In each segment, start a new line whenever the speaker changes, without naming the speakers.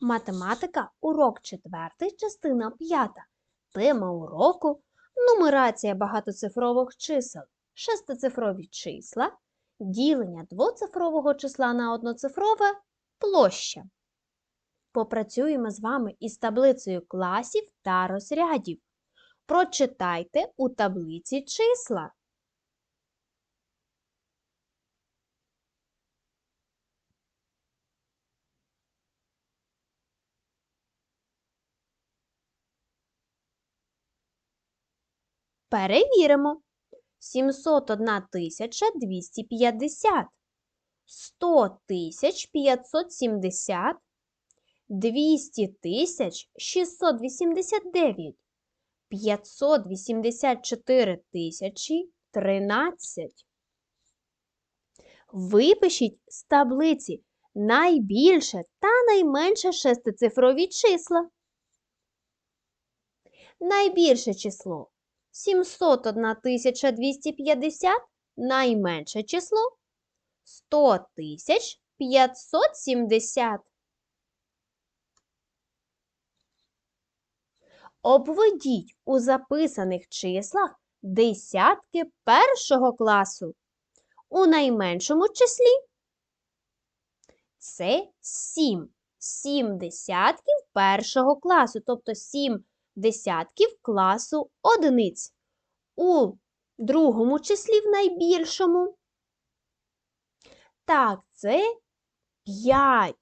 Математика, урок 4, частина 5. Тема уроку нумерація багатоцифрових чисел, шестицифрові числа, ділення двоцифрового числа на одноцифрове, площа. Попрацюємо з вами із таблицею класів та розрядів. Прочитайте у таблиці числа. Перевіримо. 701 тисяча 250, 100 тисяч 570, 200 тисяч 689, 584 тисячі 13. Випишіть з таблиці найбільше та найменше шестицифрові числа. Найбільше число 701 250 найменше число 100 570. Обведіть у записаних числах десятки першого класу. У найменшому числі це 7. 7 десятків першого класу, тобто 7 десятків класу одиниць. У другому числі в найбільшому. Так, це 5.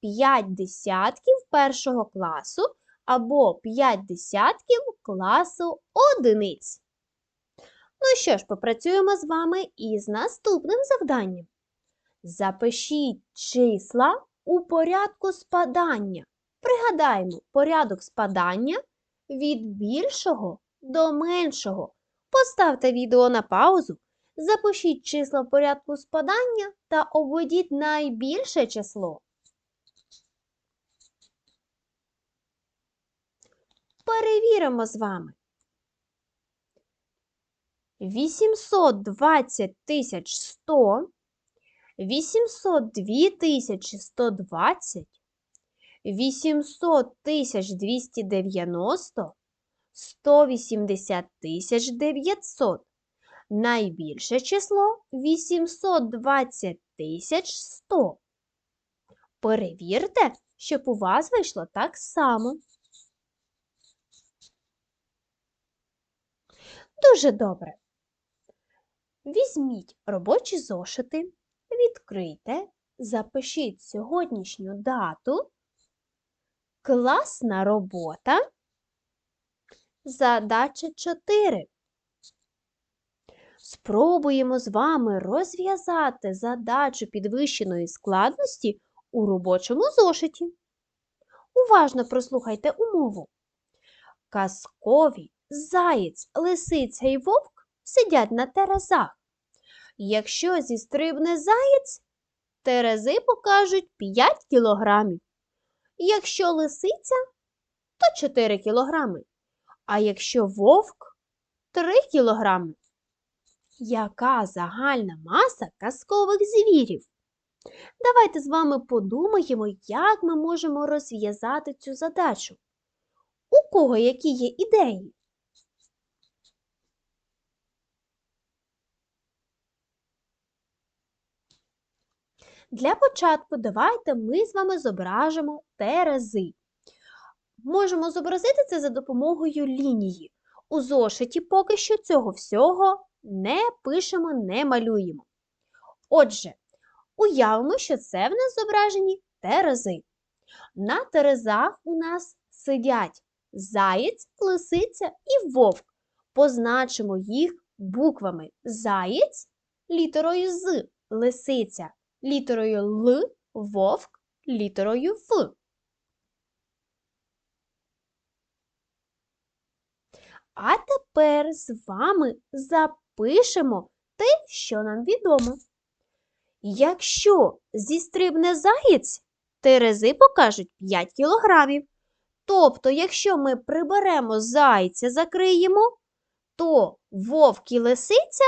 5 десятків першого класу або 5 десятків класу одиниць. Ну що ж, попрацюємо з вами із наступним завданням. Запишіть числа у порядку спадання. Пригадаємо порядок спадання від більшого до меншого. Поставте відео на паузу, запишіть числа в порядку спадання та обведіть найбільше число. Перевіримо з вами. 820 тисяч 100, 802 тисячі 120, 800 тисяч 290, 180 тисяч 900. Найбільше число 820 тисяч 100. Перевірте, щоб у вас вийшло так само. Дуже добре. Візьміть робочі зошити, відкрийте, запишіть сьогоднішню дату. Класна робота. Задача 4. Спробуємо з вами розв'язати задачу підвищеної складності у робочому зошиті. Уважно прослухайте умову. Казкові заєць, лисиця і вовк сидять на терезах. Якщо зістрибне заєць, терези покажуть 5 кілограмів. Якщо лисиця, то 4 кілограми. А якщо вовк 3 кілограми. Яка загальна маса казкових звірів? Давайте з вами подумаємо, як ми можемо розв'язати цю задачу. У кого які є ідеї? Для початку давайте ми з вами зображимо терези. Можемо зобразити це за допомогою лінії. У зошиті поки що цього всього не пишемо, не малюємо. Отже, уявимо, що це в нас зображені терези. На терезах у нас сидять заєць, лисиця і вовк. Позначимо їх буквами заєць літерою з, лисиця літерою Л, вовк літерою В. А тепер з вами запишемо те, що нам відомо. Якщо зістрибне заєць, терези покажуть 5 кілограмів. Тобто, якщо ми приберемо зайця, закриємо, то вовк і лисиця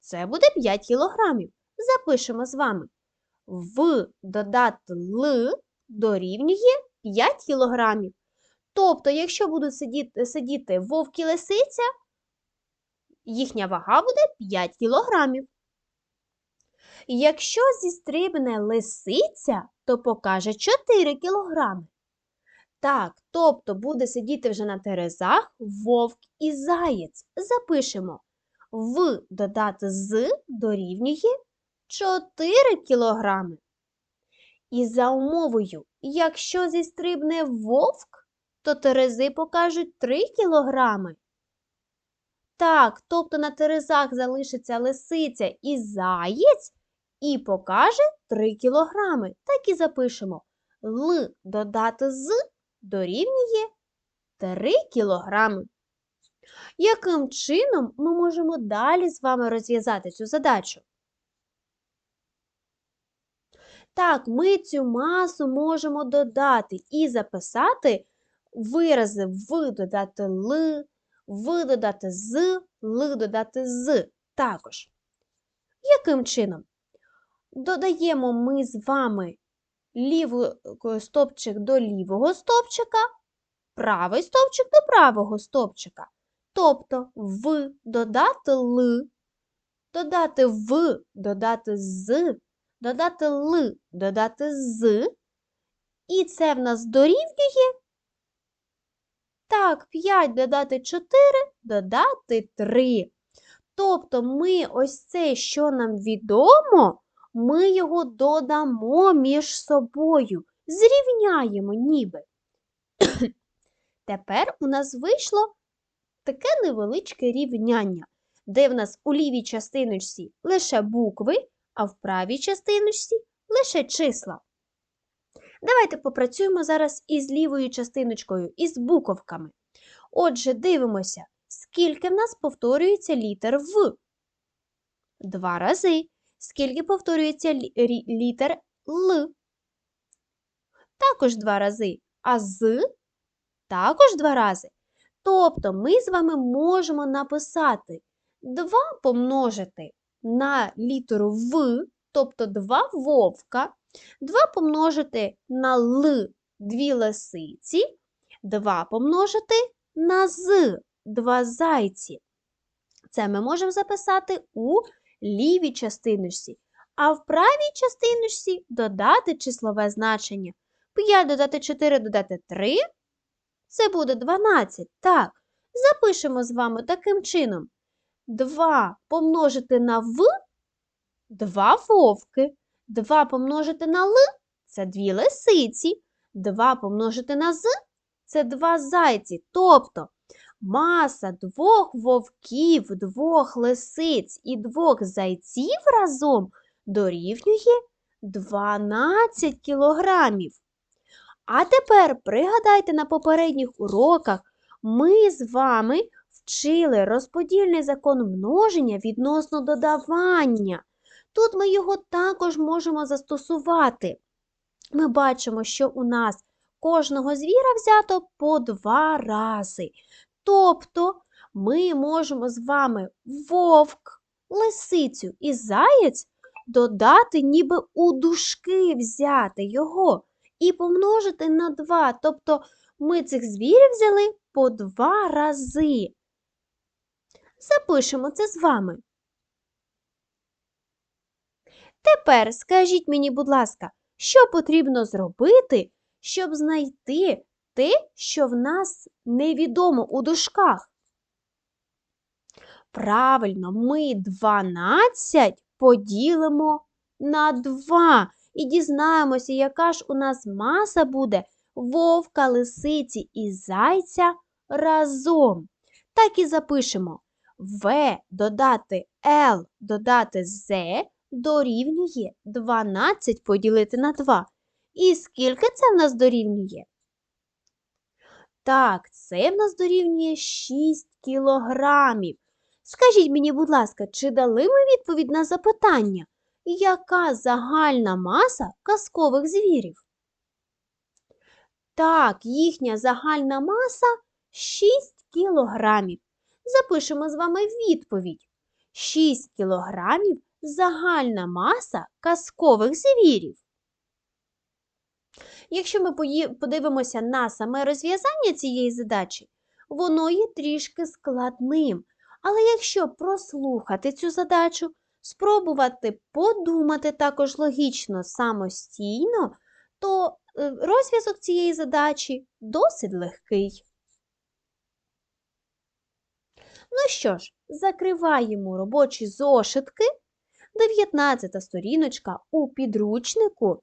це буде 5 кілограмів запишемо з вами в додати Л дорівнює 5 кілограмів. Тобто, якщо будуть сидіти, сидіти вовк і лисиця, їхня вага буде 5 кілограмів. Якщо зістрибне лисиця, то покаже 4 кілограми. Так, тобто буде сидіти вже на терезах вовк і заєць. Запишемо. В додати з дорівнює 4 кілограми. І за умовою, якщо зістрибне вовк, то терези покажуть 3 кілограми. Так, тобто на терезах залишиться лисиця і заєць і покаже 3 кілограми. Так і запишемо. Л додати з дорівнює 3 кілограми. Яким чином ми можемо далі з вами розв'язати цю задачу? Так, ми цю масу можемо додати і записати вирази в додати Л, в додати з, Л додати з також. Яким чином? Додаємо ми з вами лівий стовпчик до лівого стовпчика, правий стовпчик до правого стовпчика. Тобто в додати Л, додати в, додати з, додати Л, додати з. І це в нас дорівнює. Так, 5 додати 4, додати 3. Тобто ми ось це, що нам відомо, ми його додамо між собою, зрівняємо ніби. Тепер у нас вийшло таке невеличке рівняння, де в нас у лівій частиночці лише букви, а в правій частиночці лише числа. Давайте попрацюємо зараз із лівою частиночкою, із буковками. Отже, дивимося, скільки в нас повторюється літер В. Два рази. Скільки повторюється літер Л? Також два рази. А з також два рази. Тобто ми з вами можемо написати 2 помножити на літеру В, тобто 2 вовка, 2 помножити на Л дві лисиці, 2 помножити на З два зайці. Це ми можемо записати у лівій частиночці, а в правій частиночці додати числове значення. 5 додати 4 додати 3 це буде 12. Так, запишемо з вами таким чином. 2 помножити на В 2 вовки. 2 помножити на Л це 2 лисиці. 2 помножити на З це 2 зайці. Тобто маса двох вовків, двох лисиць і двох зайців разом дорівнює 12 кілограмів. А тепер пригадайте на попередніх уроках, ми з вами вчили розподільний закон множення відносно додавання. Тут ми його також можемо застосувати. Ми бачимо, що у нас кожного звіра взято по два рази. Тобто ми можемо з вами вовк, лисицю і заєць додати, ніби у дужки взяти його і помножити на 2. Тобто ми цих звірів взяли по два рази. Запишемо це з вами. Тепер скажіть мені, будь ласка, що потрібно зробити, щоб знайти те, що в нас невідомо у дужках? Правильно, ми 12 поділимо на 2 і дізнаємося, яка ж у нас маса буде вовка, лисиці і зайця разом. Так і запишемо В додати Л додати З дорівнює 12 поділити на 2. І скільки це в нас дорівнює? Так, це в нас дорівнює 6 кілограмів. Скажіть мені, будь ласка, чи дали ми відповідь на запитання? яка загальна маса казкових звірів? Так, їхня загальна маса 6 кілограмів. Запишемо з вами відповідь. 6 кілограмів загальна маса казкових звірів. Якщо ми подивимося на саме розв'язання цієї задачі, воно є трішки складним. Але якщо прослухати цю задачу, спробувати подумати також логічно самостійно, то е, розв'язок цієї задачі досить легкий. Ну що ж, закриваємо робочі зошитки. 19 сторіночка у підручнику.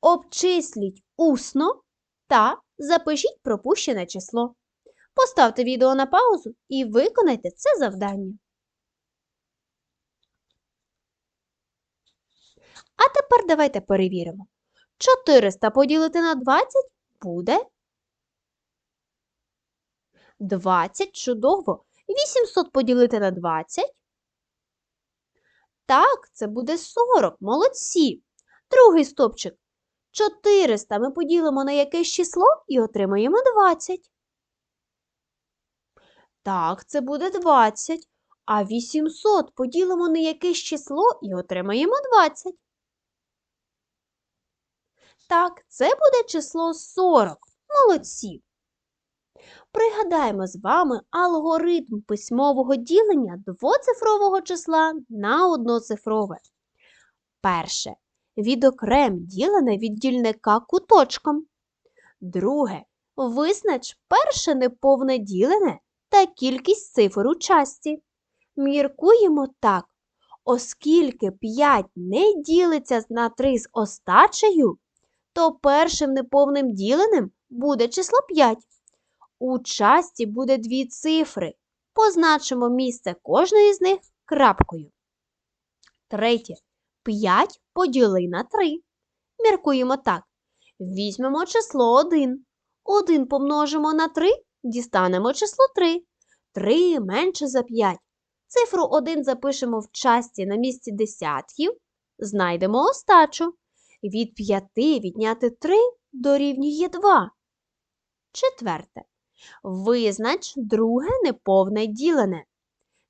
Обчисліть усно та запишіть пропущене число. Поставте відео на паузу і виконайте це завдання. А тепер давайте перевіримо. 400 поділити на 20 буде 20 чудово. 800 поділити на 20. Так, це буде 40. Молодці. Другий стопчик. 400 ми поділимо на якесь число і отримаємо 20. Так, це буде 20. А 800 поділимо на якесь число і отримаємо 20. Так, це буде число 40. Молодці. Пригадаємо з вами алгоритм письмового ділення двоцифрового числа на одноцифрове. Перше. Відокрем ділене від дільника куточком. Друге. Визнач перше неповне ділене та кількість цифр у часті. Міркуємо так. Оскільки 5 не ділиться на 3 з остачею, то першим неповним діленим буде число 5. У часті буде дві цифри. Позначимо місце кожної з них крапкою. Третє. 5 поділи на 3. Міркуємо так. Візьмемо число 1. 1 помножимо на 3, дістанемо число 3. 3 менше за 5. Цифру 1 запишемо в часті на місці десятків. Знайдемо остачу. Від 5 відняти 3 дорівнює 2. Четверте. Визнач друге неповне ділене.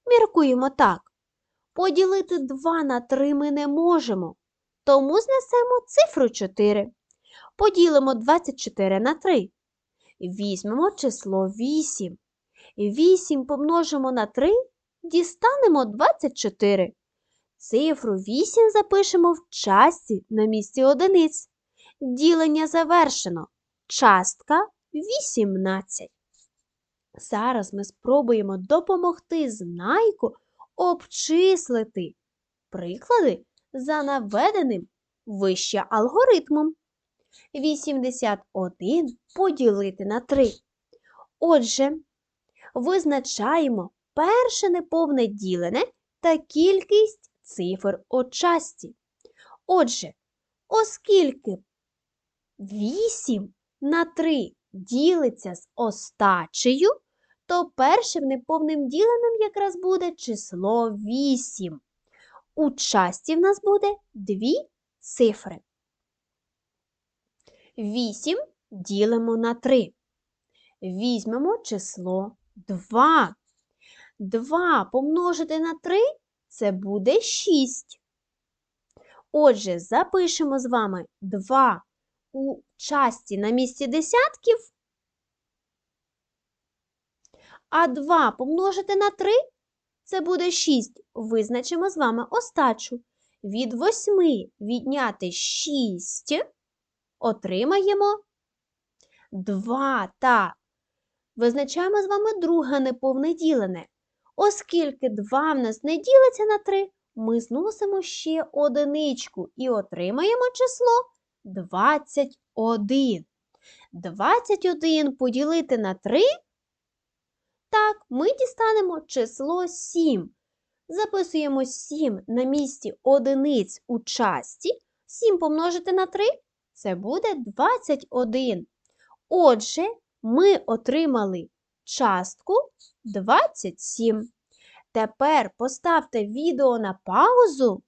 Міркуємо так. Поділити 2 на 3 ми не можемо, тому знесемо цифру 4. Поділимо 24 на 3. Візьмемо число 8. 8 помножимо на 3, дістанемо 24. Цифру 8 запишемо в часті на місці одиниць. Ділення завершено. Частка 18. Зараз ми спробуємо допомогти знайку обчислити приклади за наведеним вище алгоритмом. 81 поділити на 3. Отже, визначаємо перше неповне ділене та кількість цифр у часті. Отже, оскільки 8 на 3 ділиться з остачею, то першим неповним діленим якраз буде число 8. У часті в нас буде дві цифри. 8 ділимо на 3. Візьмемо число 2. 2 помножити на 3 це буде 6. Отже, запишемо з вами 2 у часті на місці десятків, а 2 помножити на 3 це буде 6. Визначимо з вами остачу. Від 8 відняти 6 отримаємо 2. Так. Визначаємо з вами друге неповне ділене. Оскільки 2 в нас не ділиться на 3, ми зносимо ще одиничку і отримаємо число 21. 21 поділити на 3. Ми дістанемо число 7. Записуємо 7 на місці одиниць у часті. 7 помножити на 3 це буде 21. Отже, ми отримали частку 27. Тепер поставте відео на паузу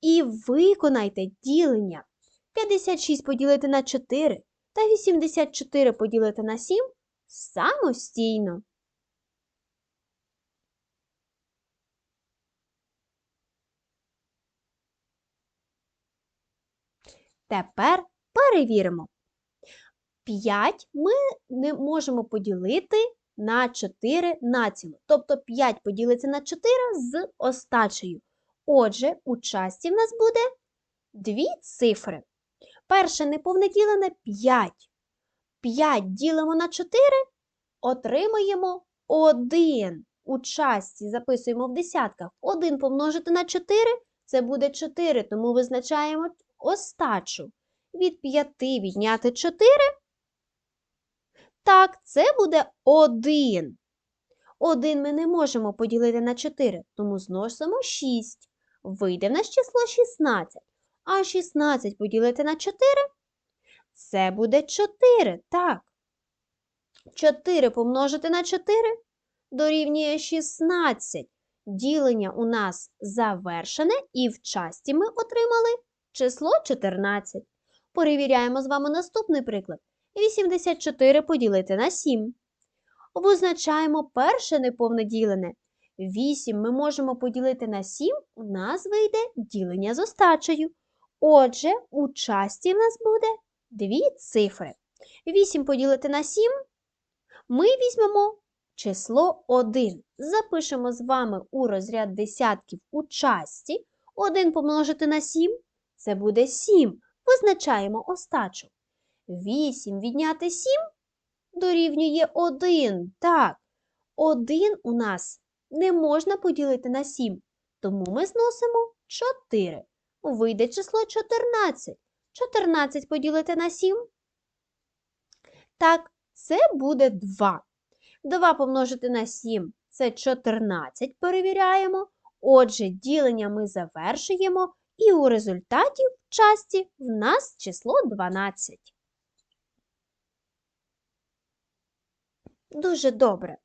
і виконайте ділення. 56 поділити на 4 та 84 поділити на 7 самостійно. Тепер перевіримо. 5 ми не можемо поділити на 4 націло. Тобто 5 поділиться на 4 з остачею. Отже, у часті в нас буде дві цифри. Перше неповне ділене 5. 5 ділимо на 4, отримаємо 1. У часті записуємо в десятках. 1 помножити на 4 це буде 4, тому визначаємо остачу. Від 5 відняти 4. Так, це буде 1. 1 ми не можемо поділити на 4, тому зносимо 6. Вийде в нас число 16. А 16 поділити на 4 це буде 4. Так. 4 помножити на 4 дорівнює 16. Ділення у нас завершене, і в часті ми отримали число 14. Перевіряємо з вами наступний приклад. 84 поділити на 7. Визначаємо перше неповне ділене. 8 ми можемо поділити на 7, у нас вийде ділення з остачею. Отже, у часті в нас буде дві цифри. 8 поділити на 7 ми візьмемо число 1. Запишемо з вами у розряд десятків у часті. 1 помножити на 7 це буде 7. Визначаємо остачу. 8 відняти 7 дорівнює 1. Так, 1 у нас не можна поділити на 7, тому ми зносимо 4. Вийде число 14. 14 поділити на 7. Так, це буде 2. 2 помножити на 7 це 14. Перевіряємо. Отже, ділення ми завершуємо, і у результаті в часті в нас число 12. Дуже добре.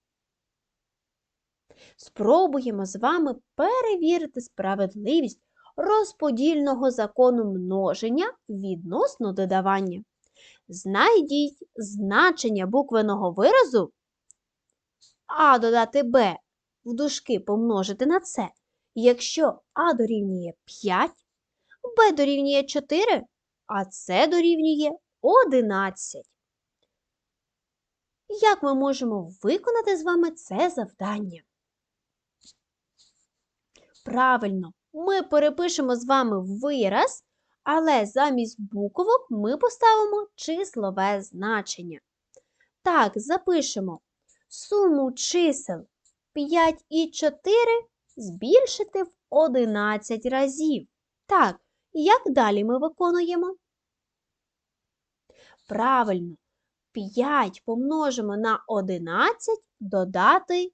Спробуємо з вами перевірити справедливість розподільного закону множення відносно додавання. Знайдіть значення буквеного виразу А додати Б в дужки помножити на С, якщо А дорівнює 5, Б дорівнює 4, а С дорівнює 11. Як ми можемо виконати з вами це завдання? Правильно, ми перепишемо з вами вираз, але замість буквок ми поставимо числове значення. Так, запишемо суму чисел 5 і 4 збільшити в 11 разів. Так, як далі ми виконуємо? Правильно, 5 помножимо на 11, додати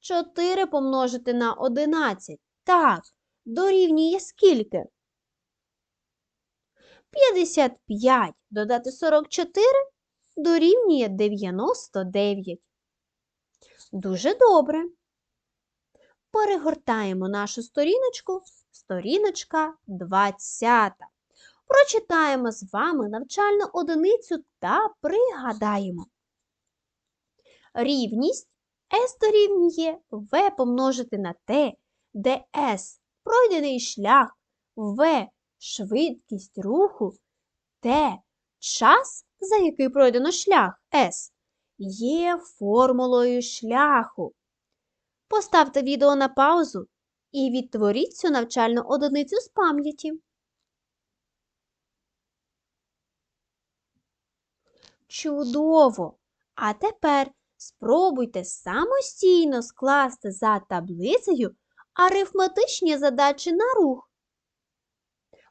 4 помножити на 11. Так, дорівнює скільки? 55 додати 44 дорівнює 99. Дуже добре. Перегортаємо нашу сторіночку, сторіночка 20. Прочитаємо з вами навчальну одиницю та пригадаємо. Рівність S дорівнює V помножити на T, де S пройдений шлях, V швидкість руху, T час, за який пройдено шлях S, є формулою шляху. Поставте відео на паузу і відтворіть цю навчальну одиницю з пам'яті. Чудово! А тепер спробуйте самостійно скласти за таблицею арифметичні задачі на рух.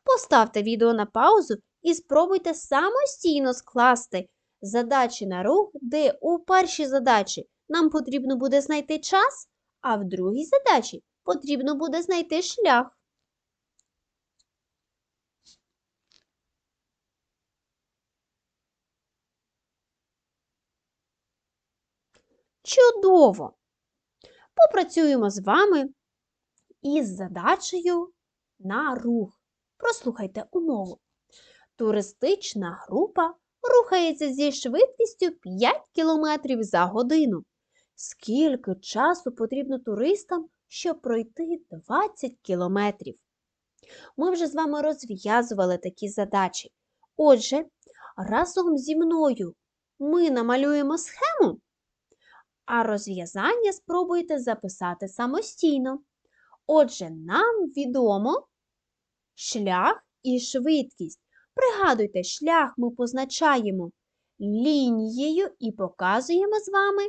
Поставте відео на паузу і спробуйте самостійно скласти задачі на рух, де у першій задачі нам потрібно буде знайти час, а в другій задачі потрібно буде знайти шлях. Чудово! Попрацюємо з вами із задачею на рух. Прослухайте умову. Туристична група рухається зі швидкістю 5 км за годину. Скільки часу потрібно туристам, щоб пройти 20 кілометрів? Ми вже з вами розв'язували такі задачі. Отже, разом зі мною ми намалюємо схему, а розв'язання спробуйте записати самостійно. Отже, нам відомо шлях і швидкість. Пригадуйте, шлях ми позначаємо лінією і показуємо з вами,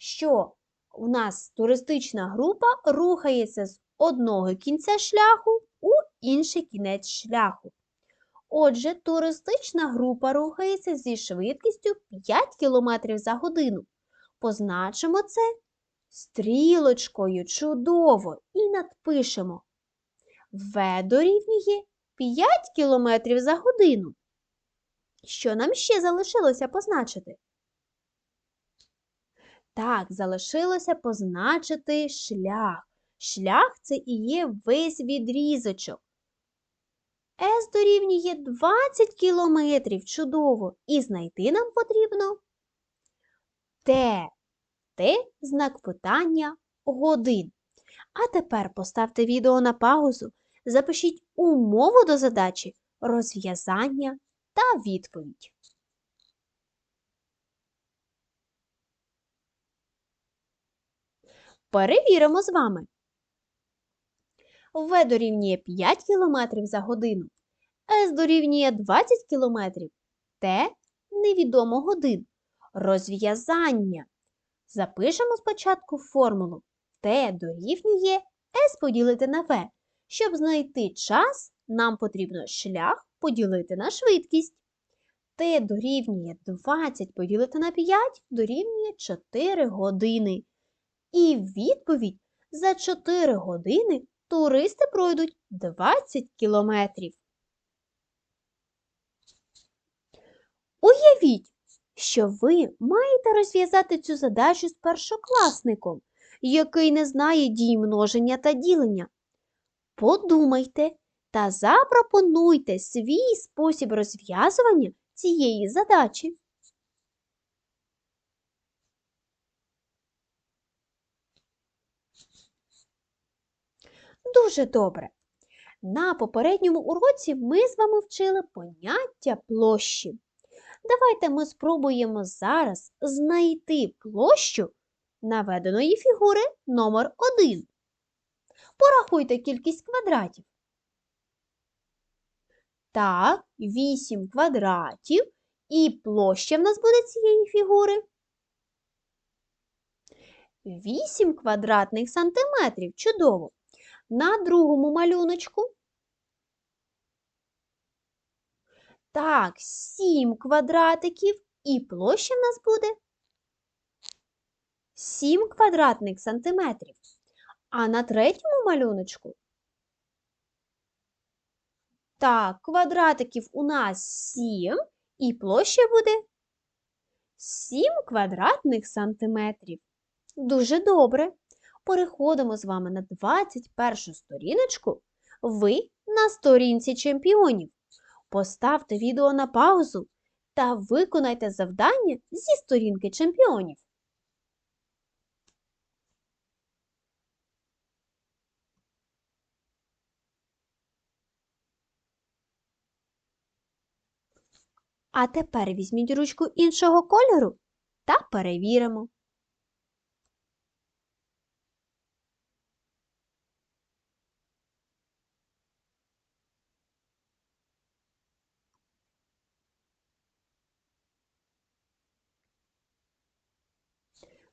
що у нас туристична група рухається з одного кінця шляху у інший кінець шляху. Отже, туристична група рухається зі швидкістю 5 км за годину. Позначимо це стрілочкою чудово і надпишемо. В дорівнює 5 км за годину. Що нам ще залишилося позначити? Так, залишилося позначити шлях. Шлях це і є весь відрізочок. С дорівнює 20 кілометрів. Чудово! І знайти нам потрібно Т. Т знак питання годин. А тепер поставте відео на паузу, запишіть умову до задачі, розв'язання та відповідь. Перевіримо з вами. В дорівнює 5 км за годину, С дорівнює 20 км, Т невідомо годин. Розв'язання. Запишемо спочатку формулу Т дорівнює С поділити на В. Щоб знайти час, нам потрібно шлях поділити на швидкість. Т дорівнює 20 поділити на 5 дорівнює 4 години. І відповідь за 4 години туристи пройдуть 20 кілометрів. Уявіть, що ви маєте розв'язати цю задачу з першокласником, який не знає дій множення та ділення. Подумайте та запропонуйте свій спосіб розв'язування цієї задачі. Дуже добре. На попередньому уроці ми з вами вчили поняття площі. Давайте ми спробуємо зараз знайти площу наведеної фігури номер 1 Порахуйте кількість квадратів. Так, 8 квадратів. І площа в нас буде цієї фігури. 8 квадратних сантиметрів. Чудово. На другому малюночку. Так, 7 квадратиків. І площа в нас буде 7 квадратних сантиметрів. А на третьому малюночку так, квадратиків у нас 7, і площа буде 7 квадратних сантиметрів. Дуже добре. Переходимо з вами на 21 сторіночку. Ви на сторінці чемпіонів. Поставте відео на паузу та виконайте завдання зі сторінки чемпіонів. А тепер візьміть ручку іншого кольору та перевіримо.